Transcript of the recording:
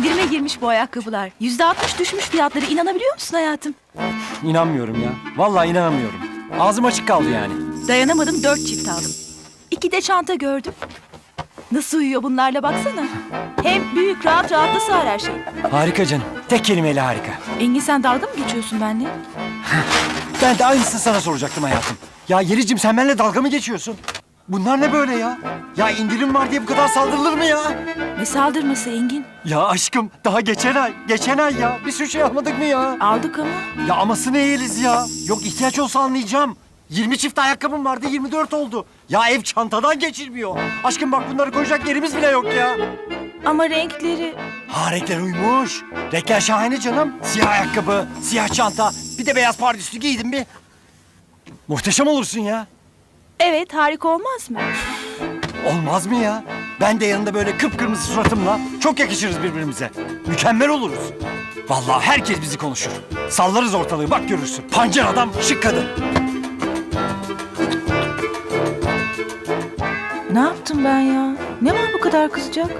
girmiş bu ayakkabılar. Yüzde altmış düşmüş fiyatları. İnanabiliyor musun hayatım? İnanmıyorum ya. Vallahi inanamıyorum. Ağzım açık kaldı yani. Dayanamadım dört çift aldım. İki de çanta gördüm. Nasıl uyuyor bunlarla baksana. Hem büyük rahat rahat da sığar her şey. Harika canım. Tek kelimeyle harika. Engin sen dalga mı geçiyorsun benimle? Ben de aynısını sana soracaktım hayatım. Ya Yelicim sen benimle dalga mı geçiyorsun? Bunlar ne böyle ya? Ya indirim var diye bu kadar saldırılır mı ya? Ne saldırması Engin? Ya aşkım daha geçen ay, geçen ay ya. Bir sürü şey almadık mı ya? Aldık ama. Ya aması ne Yeliz ya? Yok ihtiyaç olsa anlayacağım. 20 çift ayakkabım vardı 24 oldu. Ya ev çantadan geçirmiyor. Aşkım bak bunları koyacak yerimiz bile yok ya. Ama renkleri... Ha renkler uymuş. Renkler şahane canım. Siyah ayakkabı, siyah çanta, bir de beyaz pardüsü giydim mi? Muhteşem olursun ya. Evet harika olmaz mı? Olmaz mı ya? Ben de yanında böyle kıpkırmızı suratımla çok yakışırız birbirimize. Mükemmel oluruz. Vallahi herkes bizi konuşur. Sallarız ortalığı bak görürsün. Pancar adam, şık kadın. Ne yaptım ben ya? Ne var bu kadar kızacak?